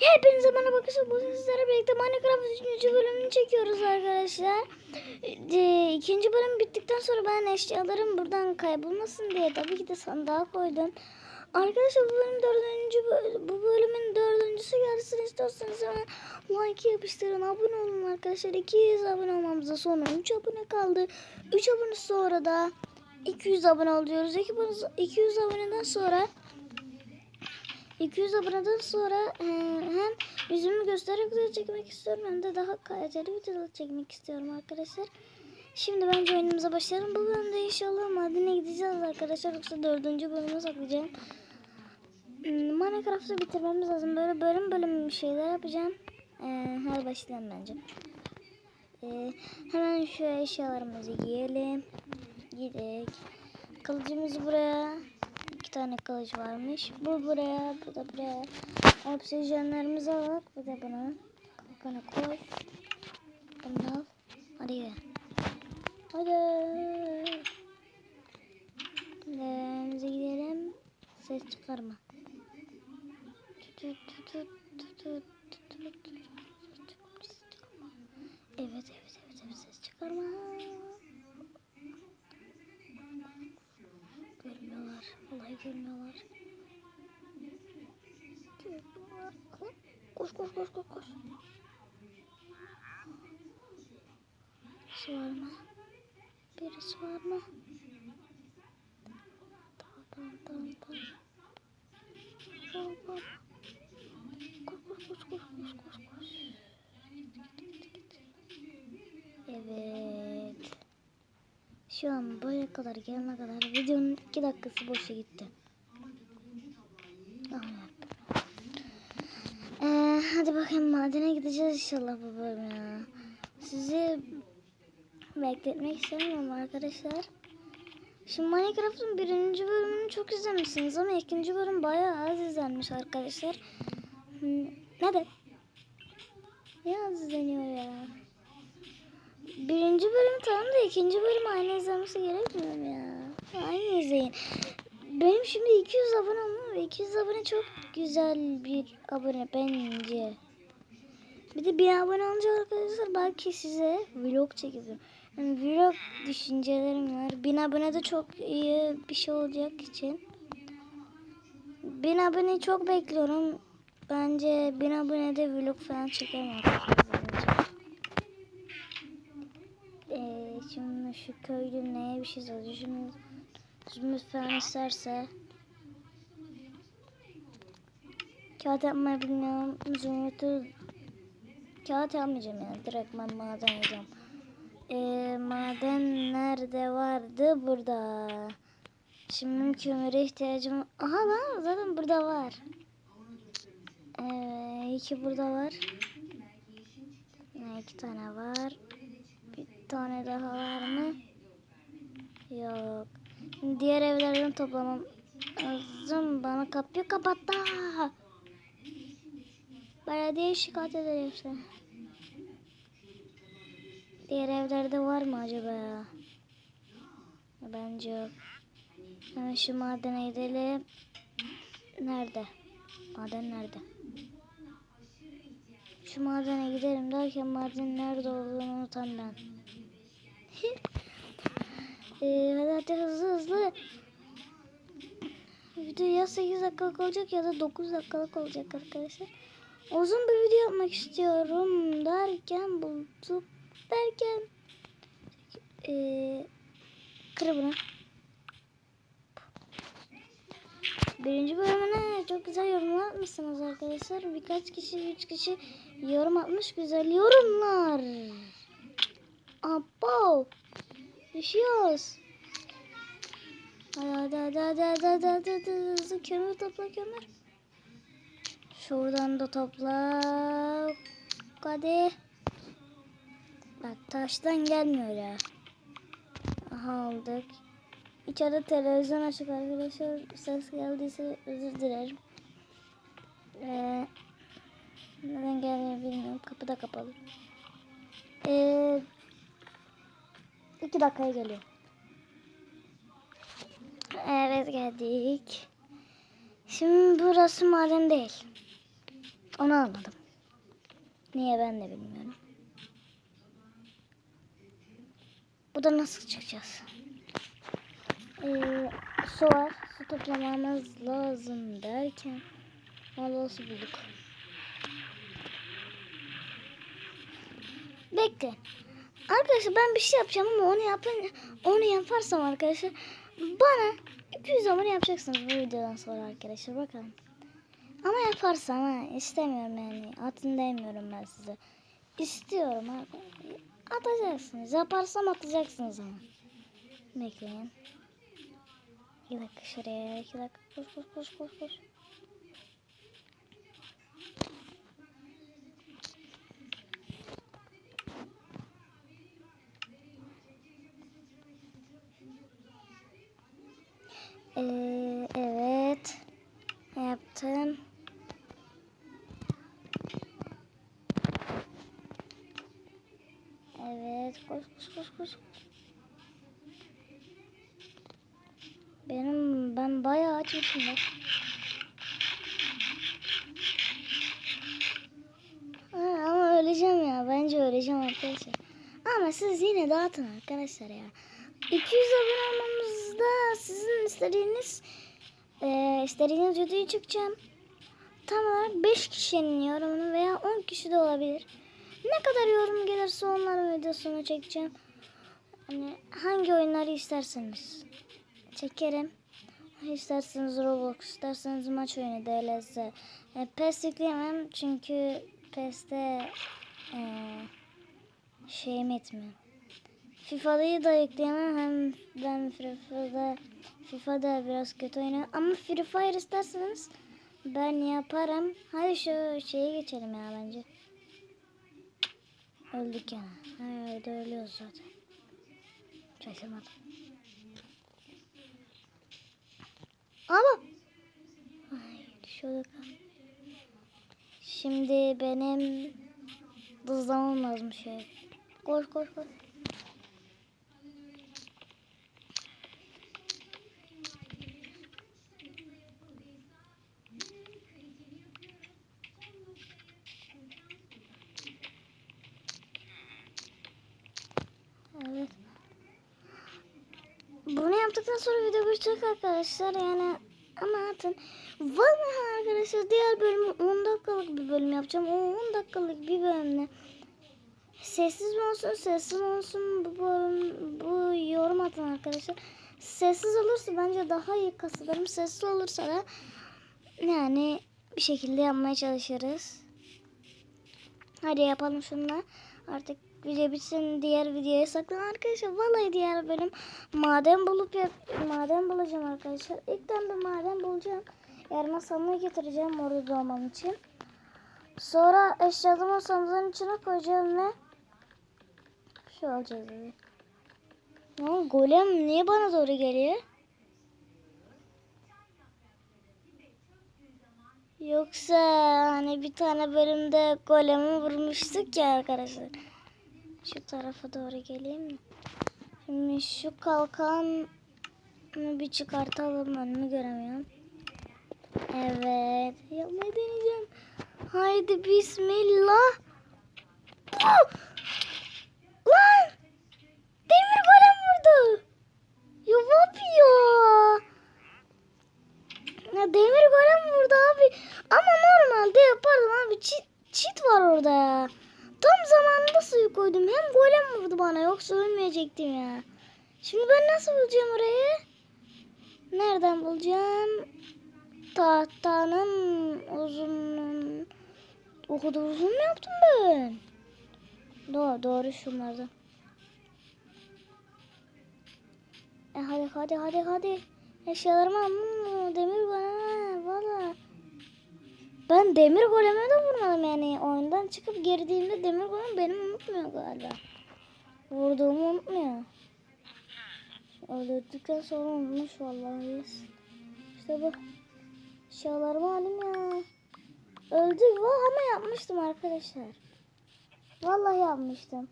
Hepinize bana bakışın. Bu sizlerle birlikte Minecraft 3. bölümünü çekiyoruz arkadaşlar. Ee, ikinci bölüm bittikten sonra ben eşyalarım buradan kaybolmasın diye tabii ki de sandığa koydum. Arkadaşlar bu bölüm dördüncü bu bölümün dördüncüsü gelsin istiyorsanız hemen like yapıştırın abone olun arkadaşlar 200 abone olmamıza sonra 3 abone kaldı 3 abone sonra da 200 abone oluyoruz 200 aboneden sonra 200 aboneden sonra e, hem yüzümü göstererek video çekmek istiyorum hem de daha kaliteli videolar çekmek istiyorum arkadaşlar. Şimdi bence oyunumuza başlayalım. Bu bölümde inşallah madene gideceğiz arkadaşlar. Yoksa dördüncü bölümü saklayacağım. Hmm, Minecraft'ı bitirmemiz lazım. Böyle bölüm bölüm bir şeyler yapacağım. Ee, hadi başlayalım bence. Ee, hemen şu eşyalarımızı giyelim. Gidelim. Kılıcımızı buraya. İki tane kılıç varmış. Bu buraya, bu da buraya. Obsijenlerimizi alalım. Bir de bunu. Kalkana koy. Bunu al. Hadi gidelim. Hadi. Evimize gidelim. Ses çıkarma. Evet, evet, evet, evet. Ses çıkarma. Görmüyorlar. Vallahi görmüyorlar. Koş koş koş koş koş. Birisi var mı? Birisi var mı? Tamam tamam tamam tamam. Tamam tamam. Koş koş koş koş koş koş koş. Evet. Şu an buraya kadar gelene kadar videonun 2 dakikası boşa gitti. Ee, hadi bakayım madene gideceğiz inşallah bu bölüm ya. Sizi bekletmek istemiyorum arkadaşlar. Şimdi Minecraft'ın birinci bölümünü çok izlemişsiniz ama ikinci bölüm bayağı az izlenmiş arkadaşlar. Hmm, Neden? Niye az izleniyor ya? Birinci bölüm tamam da ikinci bölüm aynı izlemesi gerekmiyor mu ya? Aynı izleyin. Benim şimdi 200 abone olmam ve 200 abone çok güzel bir abone bence. Bir de bir abone olunca arkadaşlar belki size vlog çekebilirim. Yani vlog düşüncelerim var. 1000 abone de çok iyi bir şey olacak için. 1000 aboneyi çok bekliyorum. Bence 1000 abonede vlog falan çekerim Ee, şimdi şu köylü neye bir şey sordu. Şimdi zümrüt falan isterse kağıt yapmayı bilmiyorum. Zümrütü kağıt yapmayacağım yani. Direkt ben maden yapacağım. Ee, maden nerede vardı? Burada. Şimdi kömüre ihtiyacım Aha lan zaten burada var. Ee, iki burada var. Ne, iki tane var. Tane daha var mı? Yok. Diğer evlerden toplamam lazım. Bana kapıyı kapattı. Belediye şikayet eder işte. Diğer evlerde var mı acaba ya? Bence yok. Hemen şu madene gidelim. Nerede? Maden nerede? Şu madene gidelim derken madenin nerede olduğunu unutan ben. ee, hadi hadi hızlı hızlı. Video ya 8 dakikalık olacak ya da 9 dakikalık olacak arkadaşlar. Uzun bir video yapmak istiyorum derken bulduk derken ee, kırı bunu. Birinci bölümüne çok güzel yorumlar atmışsınız arkadaşlar. Birkaç kişi, üç kişi yorum atmış. Güzel yorumlar. Abo. Düşüyoruz. Hadi hadi hadi hadi hadi hadi hadi hadi hızlı kömür topla kömür. Şuradan da topla. Hadi. Bak taştan gelmiyor ya. Aha aldık. İçeride televizyon açık arkadaşlar. Ses geldiyse özür dilerim. Ee, neden geldiğini bilmiyorum. Kapı da kapalı. Ee, iki dakikaya geliyor. Evet geldik. Şimdi burası maden değil. Onu almadım. Niye ben de bilmiyorum. Bu da nasıl çıkacağız? Ee, su var. Su toplamamız lazım derken su bulduk. Bekle. Arkadaşlar ben bir şey yapacağım ama onu yapın onu yaparsam arkadaşlar bana 200 abone yapacaksınız bu videodan sonra arkadaşlar bakalım. Ama yaparsam ha istemiyorum yani. Atın demiyorum ben size. İstiyorum abi. Atacaksınız. Yaparsam atacaksınız ama. Bekleyin. İki dakika şuraya. iki dakika. Koş koş koş koş koş. Ee, evet. Yaptım. Evet. Koş koş koş koş. Benim bak. Ha, ama öleceğim ya. Bence öleceğim arkadaşlar. Ama siz yine dağıtın arkadaşlar ya. 200 abone olmamızda sizin istediğiniz e, istediğiniz videoyu çıkacağım. Tam olarak 5 kişinin yorumunu veya 10 kişi de olabilir. Ne kadar yorum gelirse onların videosunu çekeceğim. Hani hangi oyunları isterseniz çekerim. İsterseniz Roblox, isterseniz maç oyunu DLS. E, PES yükleyemem çünkü PES'te e, şeyim etmiyor. FIFA'yı da yükleyemem hem ben FIFA'da FIFA'da biraz kötü oynuyorum ama Free Fire isterseniz ben yaparım. Hadi şu şeye geçelim ya bence. Öldük yani. Öyle ölüyoruz zaten. Şaşırmadım. Ama Ay şurada kal. Şimdi benim hızlamam lazım şey. Koş koş koş. Evet. Bunu yaptıktan sonra video bitecek arkadaşlar yani ama atın. Vallahi arkadaşlar diğer bölümü 10 dakikalık bir bölüm yapacağım. O 10 dakikalık bir bölümle sessiz mi olsun sessiz olsun bu, bölüm, bu yorum atın arkadaşlar. Sessiz olursa bence daha iyi kasılırım. Sessiz olursa da yani bir şekilde yapmaya çalışırız. Hadi yapalım şunu. Artık video bitsin diğer videoya saklan arkadaşlar. Vallahi diğer bölüm maden bulup yap maden bulacağım arkadaşlar. İlkten bir maden bulacağım. Yarına sandığı getireceğim orada doğmam için. Sonra eşyalarımı sandığın içine koyacağım ve şu alacağız. dedi. Ne golem niye bana doğru geliyor? Yoksa hani bir tane bölümde golemi vurmuştuk ya arkadaşlar. Şu tarafa doğru geleyim mi? Şimdi şu kalkan bir çıkartalım önümü göremiyorum. Evet. Yapmayı deneyeceğim. Haydi bismillah. Oh! Lan! Demir golem vurdu. Ya ne yapıyor? Ya demir golem vurdu abi. Ama normalde yapardım abi. Çit, çit var orada ya. Tam zamanında suyu koydum. Hem golem vurdu bana yoksa ölmeyecektim ya. Şimdi ben nasıl bulacağım orayı? Nereden bulacağım? Tahtanın uzunluğun... O kadar uzun mu yaptım ben? Doğru, doğru şunlardan. E hadi hadi hadi hadi. Eşyalarımı almam Demir valla. Ben demir goleme de vurmadım yani. Oyundan çıkıp girdiğimde demir golem beni unutmuyor galiba. Vurduğumu unutmuyor. Öldürdükten sonra unutmuş vallahi. İşte bu. Eşyalarımı alayım ya. Öldük va ama yapmıştım arkadaşlar. Vallahi yapmıştım.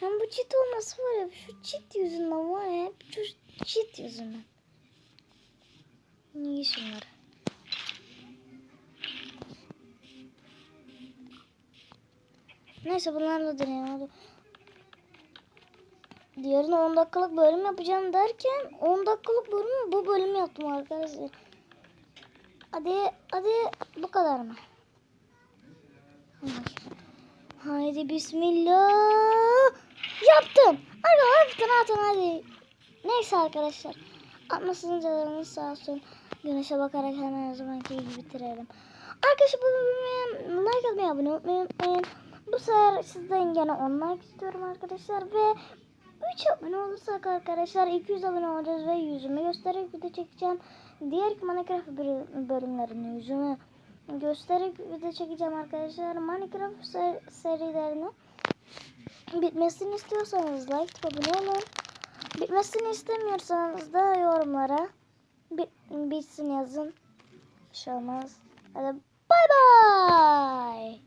Hem bu çit olması var ya şu çit yüzünden var ya hep şu çit yüzünden. İyi şunları. Neyse bunlarla deneyelim hadi. Diğerine 10 dakikalık bölüm yapacağım derken 10 dakikalık bölüm bu bölümü yaptım arkadaşlar. Hadi hadi bu kadar mı? Haydi bismillah. Yaptım. Hafiften atın hadi. Neyse arkadaşlar. Atmasın canınız sağ olsun. Güneşe bakarak hemen her zamanki gibi bitirelim. Arkadaşlar bu bölümü like atmayı, abone olmayı unutmayın. Bu sefer sizden gene 10 like istiyorum arkadaşlar. Ve 3 abone olursak arkadaşlar 200 abone olacağız ve yüzümü göstererek video çekeceğim. Diğer Minecraft bölü- bölümlerini yüzümü göstererek video çekeceğim arkadaşlar. Minecraft ser- serilerini bitmesini istiyorsanız like abone olun. Bitmesini istemiyorsanız da yorumlara bit- bitsin yazın. Bir şey olmaz. Hadi bay bay.